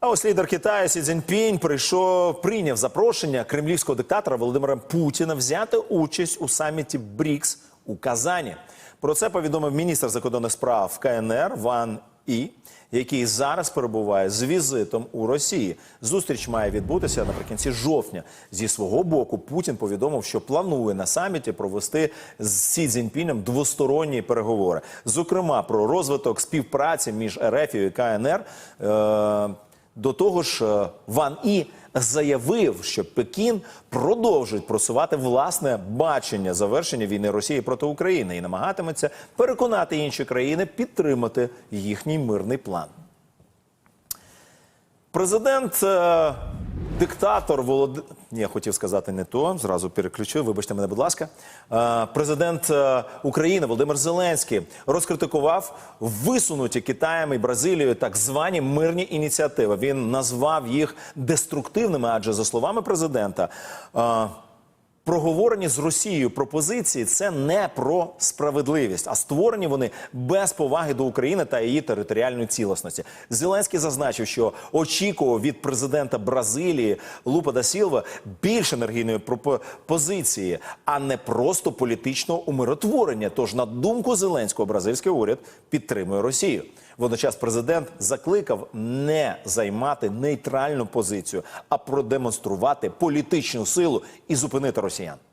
А ось лідер Китаю Сі Цзіньпінь прийшов, прийняв запрошення кремлівського диктатора Володимира Путіна взяти участь у саміті БРІКС у Казані. Про це повідомив міністр закордонних справ КНР Ван І, який зараз перебуває з візитом у Росії. Зустріч має відбутися наприкінці жовтня. Зі свого боку Путін повідомив, що планує на саміті провести з Сі Цзіньпінем двосторонні переговори, зокрема про розвиток співпраці між РФ і КНР. Е до того ж, е, Ван І заявив, що Пекін продовжить просувати власне бачення завершення війни Росії проти України і намагатиметься переконати інші країни підтримати їхній мирний план. Президент, е, диктатор Волод... Ні, я хотів сказати не то. Зразу переключу. Вибачте мене, будь ласка. Е, президент е, України Володимир Зеленський розкритикував висунуті Китаєм і Бразилією так звані мирні ініціативи. Він назвав їх деструктивними, адже за словами президента. Проговорені з Росією пропозиції це не про справедливість, а створені вони без поваги до України та її територіальної цілісності. Зеленський зазначив, що очікував від президента Бразилії Лупа да Сілва більш енергійної пропозиції, а не просто політичного умиротворення. Тож, на думку Зеленського, бразильський уряд підтримує Росію. Водночас президент закликав не займати нейтральну позицію, а продемонструвати політичну силу і зупинити Garcia.